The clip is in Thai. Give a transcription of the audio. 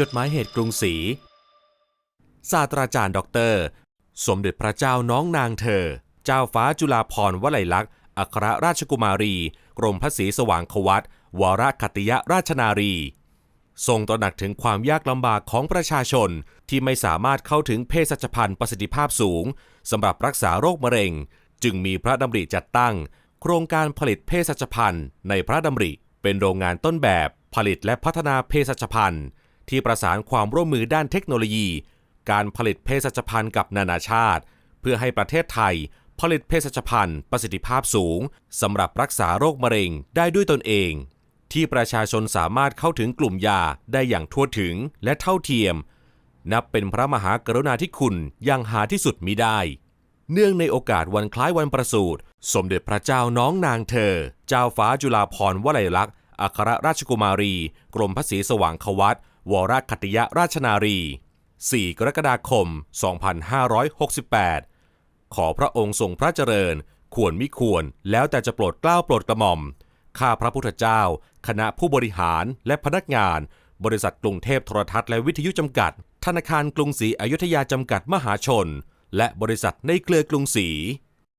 จดหมายเหตุกรุงศรีศาสตราจารย์ด็อกเตอร์ สมเด็จพระเจ้าน้องนางเธอ เจ้าฟ้าจุฬาภรณ์วลัยลักษณ์อัครราชกุมารี กรมพระศรีสว่างควัตวรคัติยราชนารี ทรงตระหนักถึงความยากลำบากของประชาชนที่ไม่สามารถเข้าถึงเภสัชภัณฑ์ประสิทธิภาพสูงสำหรับรักษาโรคมะเร็ง จึงมีพระดำริจัดตั้ง โครงการผลิตเภสัชภัณฑ์ในพระดำริ เป็นโรงงานต้นแบบผลิตและพัฒนาเภสัชภัณฑ์ ที่ประสานความร่วมมือด้านเทคโนโลยี การผลิตเภสัชภัณฑ์กับนานาชาติ เพื่อให้ประเทศไทย ผลิตเภสัชภัณฑ์ประสิทธิภาพสูงสำหรับรักษาโรคมะเร็งได้ด้วยตนเอง ที่ประชาชนสามารถเข้าถึงกลุ่มยาได้อย่างทั่วถึงและเท่าเทียม นับเป็นพระมหากรุณาธิคุณอย่างหาที่สุดมิได้ เนื่องในโอกาสวันคล้ายวันประสูติสมเด็จพระเจ้าน้องนางเธอ เจ้าฟ้าจุฬาภรณ์วลัยลักษณ์ อัครราชกุมารี กรมพระศรีสว่างควัตวรคัตติยราชนารี 4 กรกฎาคม 2568 ขอพระองค์ทรงพระเจริญ ควรมิควรแล้วแต่จะโปรดเกล้าโปรดกระหม่อม ข้าพระพุทธเจ้า คณะผู้บริหารและพนักงาน บริษัทกรุงเทพโทรทัศน์และวิทยุจำกัด ธนาคารกรุงศรีอยุธยาจำกัดมหาชน และบริษัทในเครือกรุงศรี